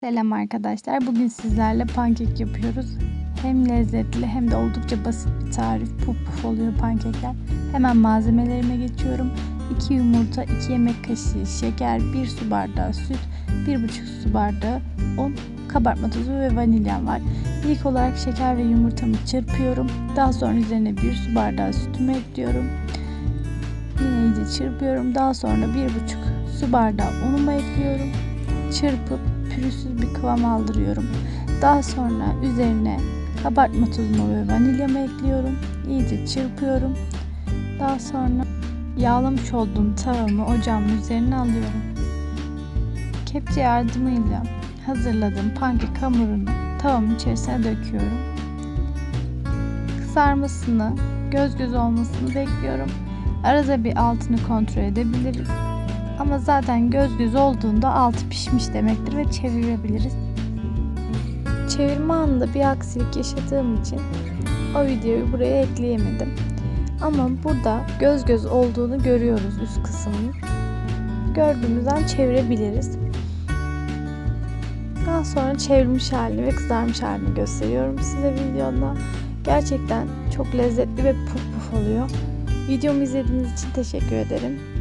Selam arkadaşlar. Bugün sizlerle pankek yapıyoruz. Hem lezzetli hem de oldukça basit bir tarif. Puf puf oluyor pankekler. Hemen malzemelerime geçiyorum. 2 yumurta, 2 yemek kaşığı şeker, 1 su bardağı süt, 1,5 su bardağı un, kabartma tozu ve vanilyam var. İlk olarak şeker ve yumurtamı çırpıyorum. Daha sonra üzerine 1 su bardağı sütümü ekliyorum. Yine iyice çırpıyorum. Daha sonra 1,5 su bardağı unumu ekliyorum. Çırpıp pürüzsüz bir kıvam aldırıyorum. Daha sonra üzerine kabartma tozumu ve vanilyamı ekliyorum. İyice çırpıyorum. Daha sonra yağlamış olduğum tavamı ocağımın üzerine alıyorum. Kepçe yardımıyla hazırladığım pankek hamurunu tavamın içerisine döküyorum. Kızarmasını, göz göz olmasını bekliyorum. Arada bir altını kontrol edebiliriz. Ama zaten göz göz olduğunda altı pişmiş demektir ve çevirebiliriz. Çevirme anında bir aksilik yaşadığım için o videoyu buraya ekleyemedim. Ama burada göz göz olduğunu görüyoruz üst kısmını. Gördüğümüzden çevirebiliriz. Daha sonra çevrilmiş halini ve kızarmış halini gösteriyorum size videoda. Gerçekten çok lezzetli ve puf puf oluyor. Videomu izlediğiniz için teşekkür ederim.